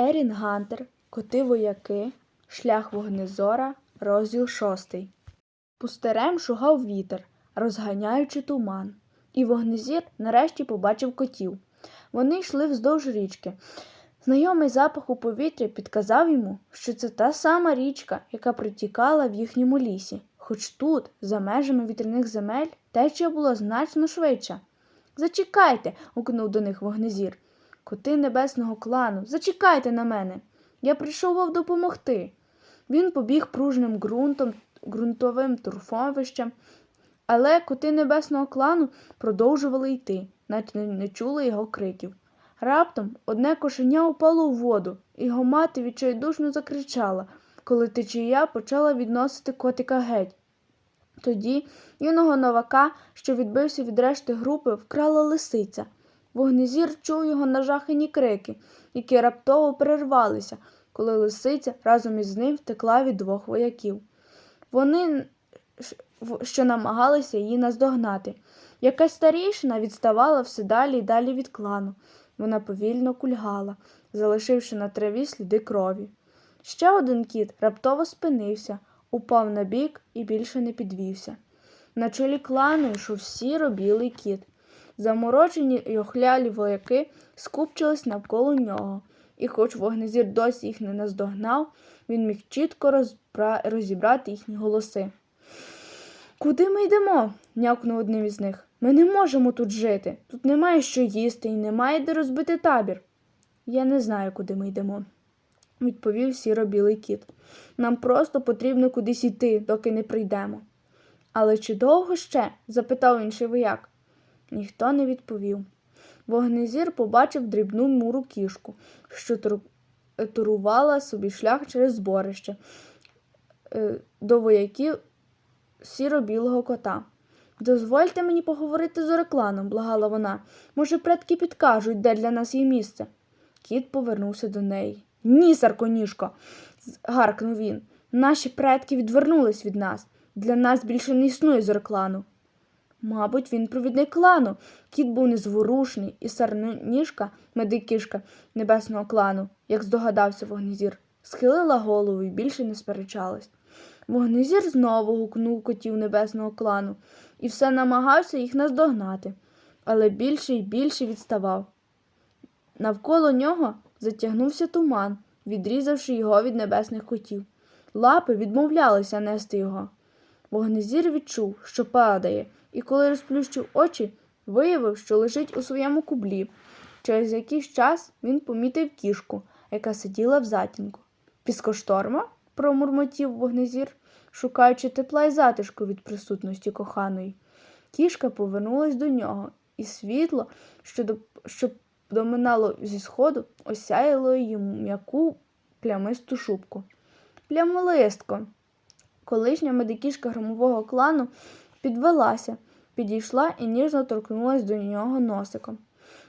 Ерін Гантер, коти вояки, шлях вогнезора, розділ шостий. Пустирем шугав вітер, розганяючи туман, і вогнезір нарешті побачив котів. Вони йшли вздовж річки. Знайомий запах у повітрі підказав йому, що це та сама річка, яка протікала в їхньому лісі. Хоч тут, за межами вітряних земель, течія була значно швидша. Зачекайте, гукнув до них вогнезір. Коти небесного клану, зачекайте на мене. Я прийшов вам допомогти. Він побіг пружним ґрунтом, ґрунтовим торфовищем, але коти небесного клану продовжували йти, наче не- чули його криків. Раптом одне кошеня упало у воду, і його мати відчайдушно закричала, коли течія почала відносити котика геть. Тоді юного новака, що відбився від решти групи, вкрала лисиця. Вогнезір чув його нажахані крики, які раптово перервалися, коли лисиця разом із ним втекла від двох вояків. Вони що намагалися її наздогнати. Якась старішина відставала все далі і далі від клану. Вона повільно кульгала, залишивши на траві сліди крові. Ще один кіт раптово спинився, упав на бік і більше не підвівся. На чолі клану йшов сіро-білий кіт. Заморочені й охлялі вояки скупчились навколо нього, і хоч вогнезір досі їх не наздогнав, він міг чітко розбра... розібрати їхні голоси. Куди ми йдемо? нявкнув одним із них. Ми не можемо тут жити. Тут немає що їсти і немає де розбити табір. Я не знаю, куди ми йдемо, відповів сіро-білий кіт. Нам просто потрібно кудись йти, доки не прийдемо. Але чи довго ще? запитав інший вояк. Ніхто не відповів. Вогнезір побачив дрібну муру кішку, що турувала собі шлях через зборище е, до вояків сіро-білого кота. Дозвольте мені поговорити з Орекланом, благала вона. Може, предки підкажуть, де для нас є місце. Кіт повернувся до неї. Ні, сарконіжко, гаркнув він. Наші предки відвернулись від нас. Для нас більше не існує Зореклану. Мабуть, він провідник клану. Кіт був незворушний, і сарніжка, медикішка небесного клану, як здогадався вогнезір, схилила голову і більше не сперечалась. Вогнезір знову гукнув котів небесного клану і все намагався їх наздогнати, але більше і більше відставав. Навколо нього затягнувся туман, відрізавши його від небесних котів. Лапи відмовлялися нести його. Вогнезір відчув, що падає, і коли розплющив очі, виявив, що лежить у своєму кублі. Через якийсь час він помітив кішку, яка сиділа в затінку. Піскошторма? промурмотів вогнезір, шукаючи тепла й затишку від присутності коханої. Кішка повернулась до нього, і світло, що, до, що доминало зі сходу, осяяло її м'яку плямисту шубку. Плямолистко. Колишня медикішка громового клану підвелася, підійшла і ніжно торкнулась до нього носиком.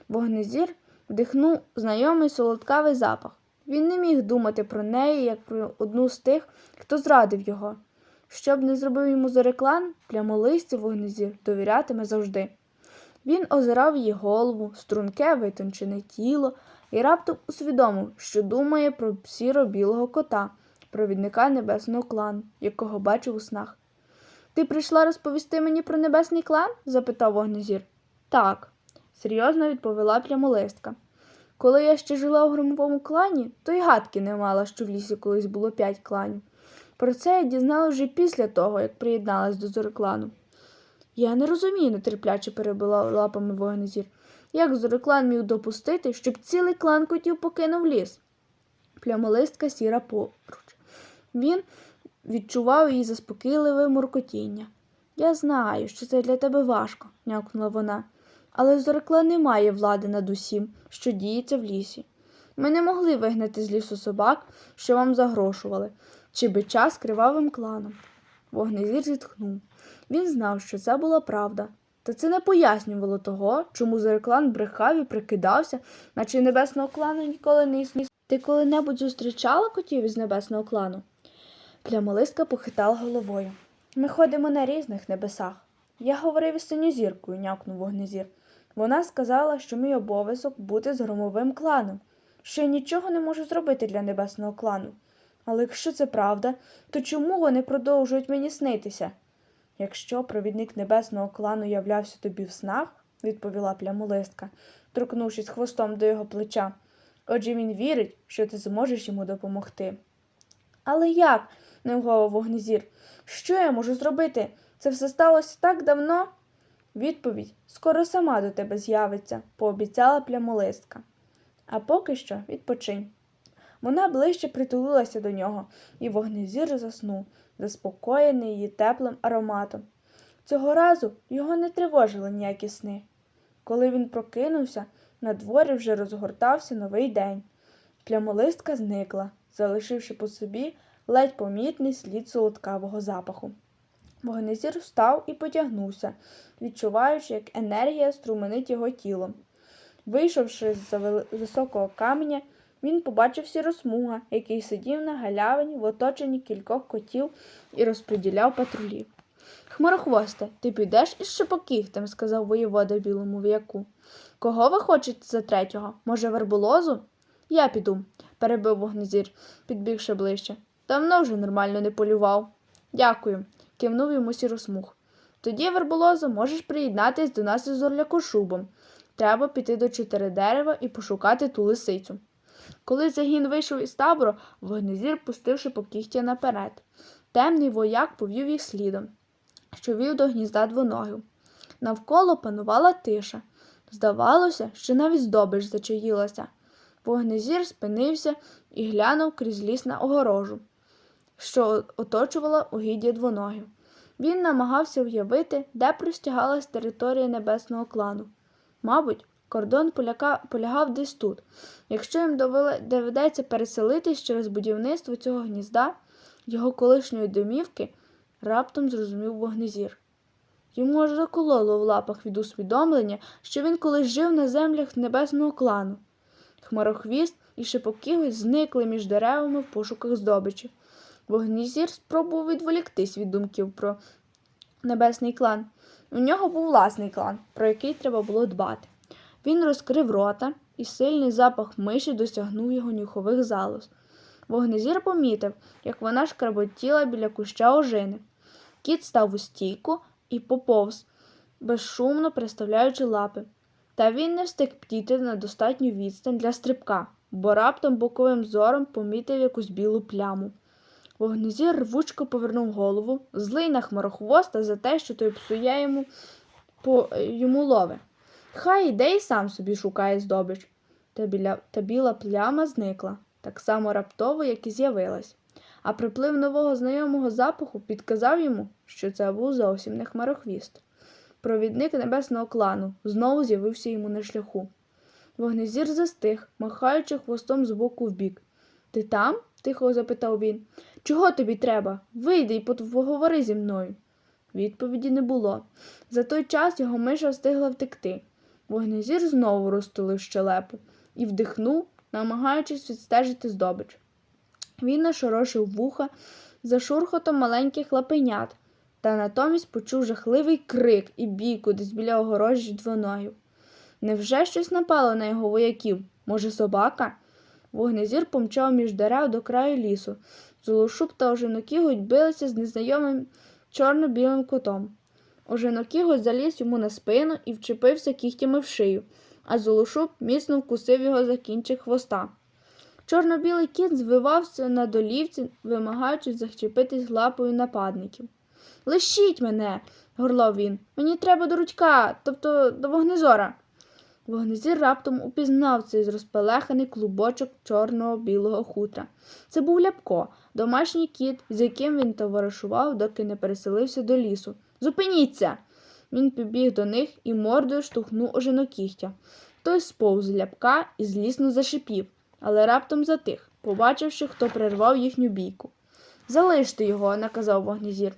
Вогнезір вдихнув знайомий солодкавий запах. Він не міг думати про неї, як про одну з тих, хто зрадив його. Що б не зробив йому Зореклан, плямолисті вогнезір довірятиме завжди. Він озирав її голову, струнке витончене тіло і раптом усвідомив, що думає про сіро-білого кота, провідника небесного клану, якого бачив у снах. Ти прийшла розповісти мені про небесний клан? запитав вогнезір. Так, серйозно відповіла плямолистка. Коли я ще жила у громовому клані, то й гадки не мала, що в лісі колись було п'ять кланів. Про це я дізналася вже після того, як приєдналась до зореклану. Я не розумію, нетерпляче перебила лапами вогнезір. Як зореклан міг допустити, щоб цілий клан котів покинув ліс? Плямолистка сіра поруч. Він відчував її заспокійливе муркотіння. Я знаю, що це для тебе важко, нявкнула вона, але зорекла не має влади над усім, що діється в лісі. Ми не могли вигнати з лісу собак, що вам загрошували, чи бича з кривавим кланом. Вогнезір зітхнув. Він знав, що це була правда. Та це не пояснювало того, чому Зореклан брехав і прикидався, наче небесного клану ніколи не існує. Ти коли-небудь зустрічала котів із небесного клану? Плямолистка похитала головою. Ми ходимо на різних небесах. Я говорив із синьозіркою, нявкнув вогнезір. Вона сказала, що мій обов'язок бути з громовим кланом. що я нічого не можу зробити для небесного клану. Але якщо це правда, то чому вони продовжують мені снитися? Якщо провідник небесного клану являвся тобі в снах, відповіла плямолистка, торкнувшись хвостом до його плеча, отже він вірить, що ти зможеш йому допомогти. Але як? Не вогнезір. Що я можу зробити? Це все сталося так давно? Відповідь скоро сама до тебе з'явиться, пообіцяла плямолистка. А поки що відпочинь. Вона ближче притулилася до нього, і вогнезір заснув, заспокоєний її теплим ароматом. Цього разу його не тривожили ніякі сни. Коли він прокинувся, на дворі вже розгортався новий день. Плямолистка зникла, залишивши по собі ледь помітний слід солодкавого запаху. Вогнезір встав і потягнувся, відчуваючи, як енергія струменить його тілом. Вийшовши з-за високого каменя, він побачив сіросмуга, який сидів на галявині в оточенні кількох котів і розподіляв патрулів. Хмарохвосте, ти підеш із шипокігтем, сказав воєвода білому віяку. Кого ви хочете за третього? Може, верболозу? Я піду, перебив вогнезір, підбігши ближче. Давно вже нормально не полював. Дякую, кивнув йому сіросмуг. Тоді, верболозо, можеш приєднатись до нас із орлякошубом. Треба піти до чотири дерева і пошукати ту лисицю. Коли загін вийшов із табору, вогнезір, пустивши покігтя наперед. Темний вояк повів їх слідом, що вів до гнізда двоногів. Навколо панувала тиша. Здавалося, що навіть здобич зачаїлася. Вогнезір спинився і глянув крізь ліс на огорожу, що оточувала угіддя двоногів. Він намагався уявити, де простягалась територія небесного клану. Мабуть, кордон поляка, полягав десь тут. Якщо їм доведеться переселитись через будівництво цього гнізда, його колишньої домівки, раптом зрозумів вогнезір. Йому аж закололо в лапах від усвідомлення, що він колись жив на землях небесного клану. Хмарохвіст і шипокігось зникли між деревами в пошуках здобичі. Вогнезір спробував відволіктись від думків про небесний клан. У нього був власний клан, про який треба було дбати. Він розкрив рота, і сильний запах миші досягнув його нюхових залоз. Вогнезір помітив, як вона шкарботіла біля куща ожини. Кіт став у стійку і поповз, безшумно приставляючи лапи. Та він не встиг птіти на достатню відстань для стрибка, бо раптом боковим зором помітив якусь білу пляму. Вогнезір рвучко повернув голову, злий на хмарохвоста за те, що той псує йому, по, йому лови. Хай іде і сам собі шукає здобич. Та, біля, та біла пляма зникла, так само раптово, як і з'явилась. А приплив нового знайомого запаху підказав йому, що це був зовсім не хмарохвіст. Провідник небесного клану знову з'явився йому на шляху. Вогнезір застиг, махаючи хвостом з боку в бік. Ти там? тихо запитав він. Чого тобі треба? Вийди і поговори зі мною. Відповіді не було. За той час його миша встигла втекти. Вогнезір знову розтулив щелепу і вдихнув, намагаючись відстежити здобич. Він нашорошив вуха за шурхотом маленьких лапенят, та натомість почув жахливий крик і бійку десь біля огорожі двоногів. Невже щось напало на його вояків? Може, собака? Вогнезір помчав між дерев до краю лісу. Золошуб та ожинокіготь билися з незнайомим чорно-білим котом. Ожинокіготь заліз йому на спину і вчепився кігтями в шию, а золошуб міцно вкусив його за кінчик хвоста. Чорно-білий кіт звивався на долівці, вимагаючи захчепитись лапою нападників. Лишіть мене, горлав він. Мені треба до рудька, тобто до вогнезора. Вогнезір раптом упізнав цей розпелеханий клубочок чорного білого хутра. Це був ляпко, домашній кіт, з яким він товаришував, доки не переселився до лісу. Зупиніться! Він підбіг до них і мордою штовхнув ожинокігтя. Той сповз ляпка і злісно зашипів, але раптом затих, побачивши, хто прервав їхню бійку. Залиште його, наказав вогнезір.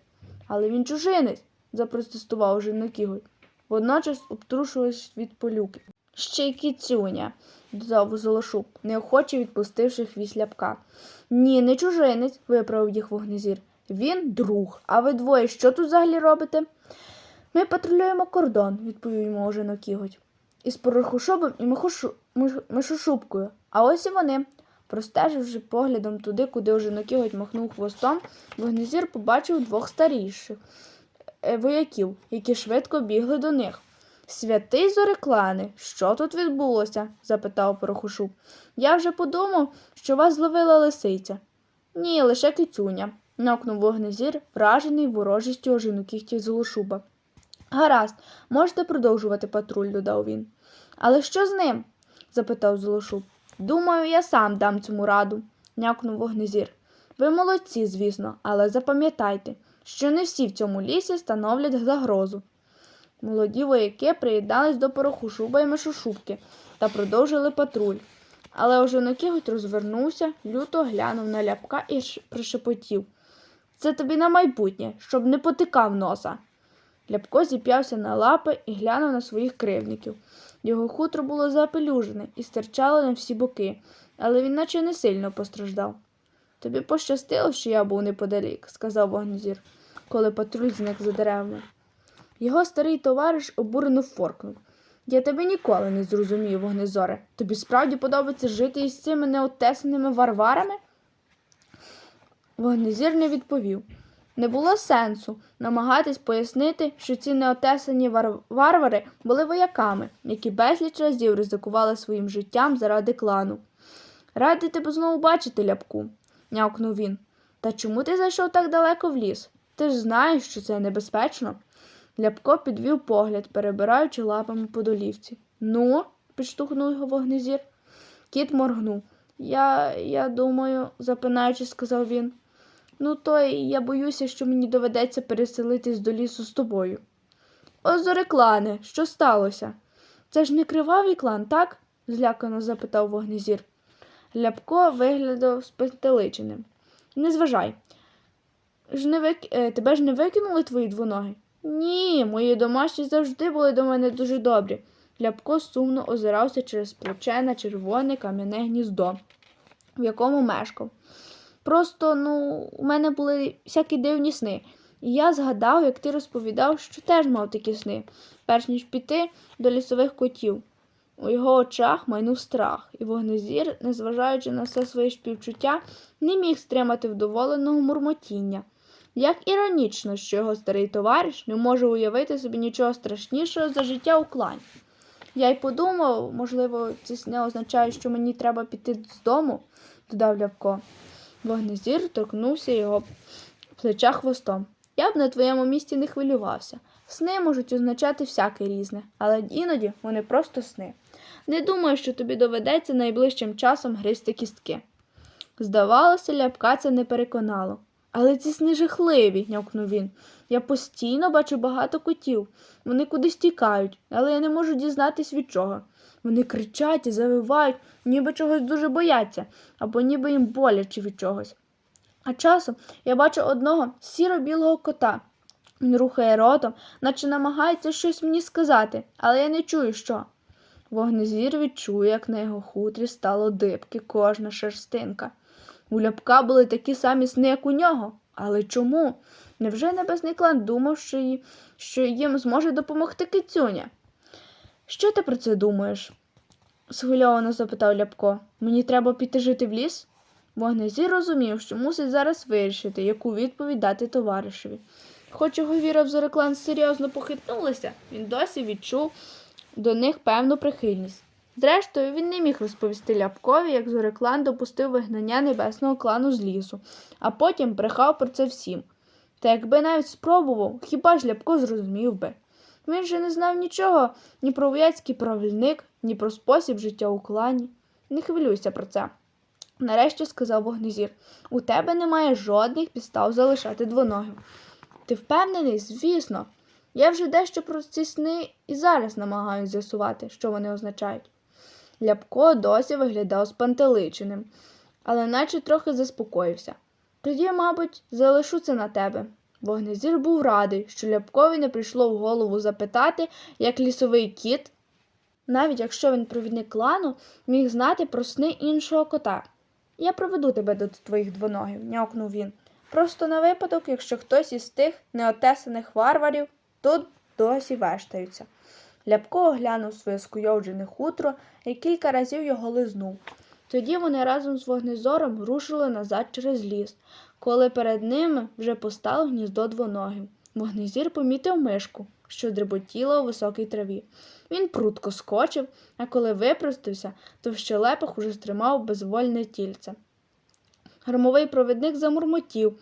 Але він чужинець, запротестував ожинокіготь, водночас обтрушуючись від полюки. Ще й кіцюня, додав Золошуб, неохоче відпустивши хвіст ляпка. Ні, не чужинець, виправив їх вогнезір. Він друг. А ви двоє що тут взагалі робите? Ми патрулюємо кордон, відповів йому ожинокіготь. Із порохошобом і михошу... мишошубкою. А ось і вони. Простеживши поглядом туди, куди ожинокіготь махнув хвостом, вогнезір побачив двох старіших е, вояків, які швидко бігли до них. Святий Зореклане, що тут відбулося? запитав Порохушуб. Я вже подумав, що вас зловила лисиця. Ні, лише кицюня, нокнув вогнезір, вражений ворожістю ожинокігтів Золошуба. Гаразд, можете продовжувати патруль, додав він. Але що з ним? запитав Золошуб. Думаю, я сам дам цьому раду, някнув вогнезір. Ви молодці, звісно, але запам'ятайте, що не всі в цьому лісі становлять загрозу. Молоді вояки приєднались до порохушуба і мишошубки та продовжили патруль. Але ожинокіготь розвернувся, люто глянув на ляпка і прошепотів. Це тобі на майбутнє, щоб не потикав носа. Ляпко зіп'явся на лапи і глянув на своїх кривдників. Його хутро було запелюжене і стирчало на всі боки, але він наче не сильно постраждав. Тобі пощастило, що я був неподалік, сказав вогнезір, коли патруль зник за деревами. Його старий товариш обурено форкнув. Я тебе ніколи не зрозумію, вогнезоре. Тобі справді подобається жити із цими неотесаними варварами? Вогнезір не відповів. Не було сенсу намагатись пояснити, що ці неотесані вар- варвари були вояками, які безліч разів ризикували своїм життям заради клану. Радий тебе знову бачити, ляпку, нявкнув він. Та чому ти зайшов так далеко в ліс? Ти ж знаєш, що це небезпечно. Ляпко підвів погляд, перебираючи лапами по долівці. Ну, підштовхнув його вогнезір. Кіт моргнув. Я, я думаю, запинаючись, сказав він. Ну, то я боюся, що мені доведеться переселитись до лісу з тобою. О, Зореклане, що сталося? Це ж не кривавий клан, так? злякано запитав вогнезір. Ляпко виглядав спантеличеним. Не зважай. Ж е, Тебе ж не викинули твої двоноги? Ні, мої домашні завжди були до мене дуже добрі. Ляпко сумно озирався через плече на червоне кам'яне гніздо, в якому мешкав. Просто, ну, у мене були всякі дивні сни. І я згадав, як ти розповідав, що теж мав такі сни, перш ніж піти до лісових котів. У його очах майнув страх, і вогнезір, незважаючи на все своє співчуття, не міг стримати вдоволеного мурмотіння. Як іронічно, що його старий товариш не може уявити собі нічого страшнішого за життя у клані. Я й подумав, можливо, ці сни означають, що мені треба піти з дому, додав Лявко. Вогнезір торкнувся його плеча хвостом. Я б на твоєму місці не хвилювався. Сни можуть означати всяке різне, але іноді вони просто сни. Не думаю, що тобі доведеться найближчим часом гризти кістки. Здавалося, ляпка це не переконало. Але ці сни жахливі, нявкнув він. Я постійно бачу багато котів. Вони кудись тікають, але я не можу дізнатись від чого. Вони кричать і завивають, ніби чогось дуже бояться, або ніби їм боляче від чогось. А часом я бачу одного сіро-білого кота. Він рухає ротом, наче намагається щось мені сказати, але я не чую що. Вогнезір відчує, як на його хутрі стало дибки кожна шерстинка. У ляпка були такі самі сни, як у нього. Але чому? Невже небесний клан думав, що, ї- що їм зможе допомогти кицюня? Що ти про це думаєш? схвильовано запитав Ляпко. Мені треба піти жити в ліс? Вогнезір розумів, що мусить зараз вирішити, яку відповідь дати товаришеві. Хоч його віра в Зореклан серйозно похитнулася, він досі відчув до них певну прихильність. Зрештою, він не міг розповісти Ляпкові, як Зореклан допустив вигнання небесного клану з лісу, а потім брехав про це всім. Та якби навіть спробував, хіба ж Ляпко зрозумів би? Він же не знав нічого ні про вояцький правильник, ні про спосіб життя у клані. Не хвилюйся про це. Нарешті сказав вогнезір, у тебе немає жодних підстав залишати двоногів. Ти впевнений? Звісно. Я вже дещо про ці сни і зараз намагаюся з'ясувати, що вони означають. Ляпко досі виглядав спантеличеним, але наче трохи заспокоївся. Тоді, мабуть, залишу це на тебе. Вогнезір був радий, що Ляпкові не прийшло в голову запитати, як лісовий кіт, навіть якщо він провідник клану, міг знати про сни іншого кота. Я проведу тебе до твоїх двоногів, нявкнув він. Просто на випадок, якщо хтось із тих неотесаних варварів тут досі вештаються. Ляпко оглянув своє скуйовджене хутро і кілька разів його лизнув. Тоді вони разом з вогнезором рушили назад через ліс, коли перед ними вже постало гніздо двоногів. Вогнезір помітив мишку, що дріботіла у високій траві. Він прутко скочив, а коли випростився, то в щелепах уже стримав безвольне тільце. Громовий провідник замурмотів,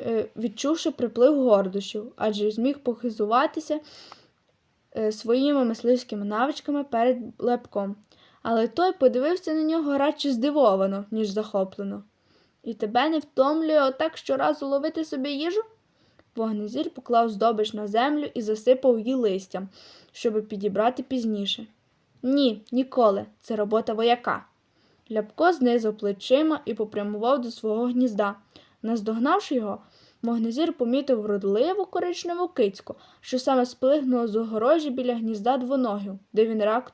е, відчувши приплив гордощів, адже зміг похизуватися своїми мисливськими навичками перед лепком. Але той подивився на нього радше здивовано, ніж захоплено. І тебе не втомлює отак щоразу ловити собі їжу? Вогнезір поклав здобич на землю і засипав її листям, щоби підібрати пізніше. Ні, ніколи. Це робота вояка. Ляпко знизав плечима і попрямував до свого гнізда. Наздогнавши його, вогнезір помітив вродливу коричневу кицьку, що саме сплигнула з огорожі біля гнізда двоногів, де він рак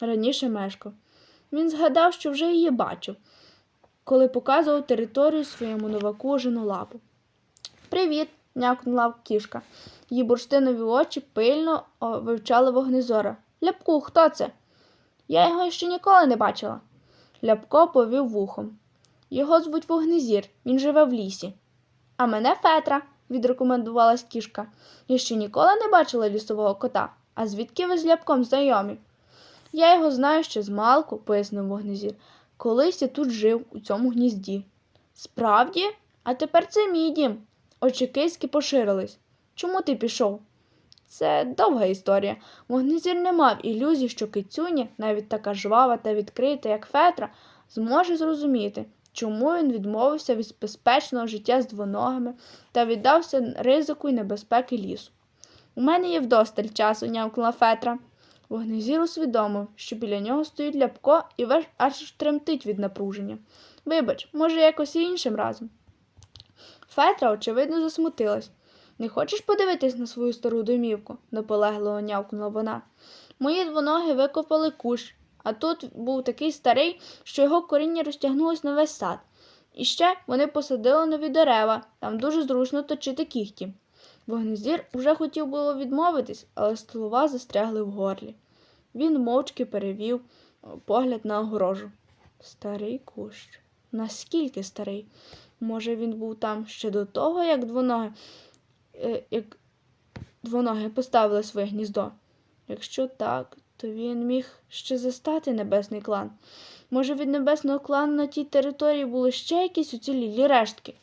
раніше мешкав. Він згадав, що вже її бачив, коли показував територію своєму новаку лапу. Привіт, някнула кішка. Її бурштинові очі пильно вивчали вогнезора. Ляпку, хто це? Я його ще ніколи не бачила. Ляпко повів вухом. Його звуть Вогнезір, він живе в лісі. А мене Фетра, відрекомендувалась кішка. Я ще ніколи не бачила лісового кота. А звідки ви з ляпком знайомі? Я його знаю ще з малку, пояснив вогнезір. Колись я тут жив у цьому гнізді. Справді? А тепер це мій дім. Очі киськи поширились. Чому ти пішов? Це довга історія. Вогнезір не мав ілюзій, що кицюня, навіть така жвава та відкрита, як Фетра, зможе зрозуміти, чому він відмовився від безпечного життя з двоногами та віддався ризику й небезпеки лісу. У мене є вдосталь часу, нявкнула Фетра. Вогнезір усвідомив, що біля нього стоїть ляпко і веш аж тремтить від напруження. Вибач, може, якось і іншим разом. Фетра, очевидно, засмутилась. Не хочеш подивитись на свою стару домівку? наполегливо нявкнула вона. Мої двоноги викопали кущ, а тут був такий старий, що його коріння розтягнулось на весь сад. І ще вони посадили нові дерева, там дуже зручно точити кіхті. Вогнезір уже хотів було відмовитись, але слова застрягли в горлі. Він мовчки перевів погляд на огорожу. Старий кущ. Наскільки старий? Може, він був там ще до того, як двоноги, е, як двоноги поставили своє гніздо? Якщо так, то він міг ще застати небесний клан. Може, від небесного клану на тій території були ще якісь уцілілі рештки?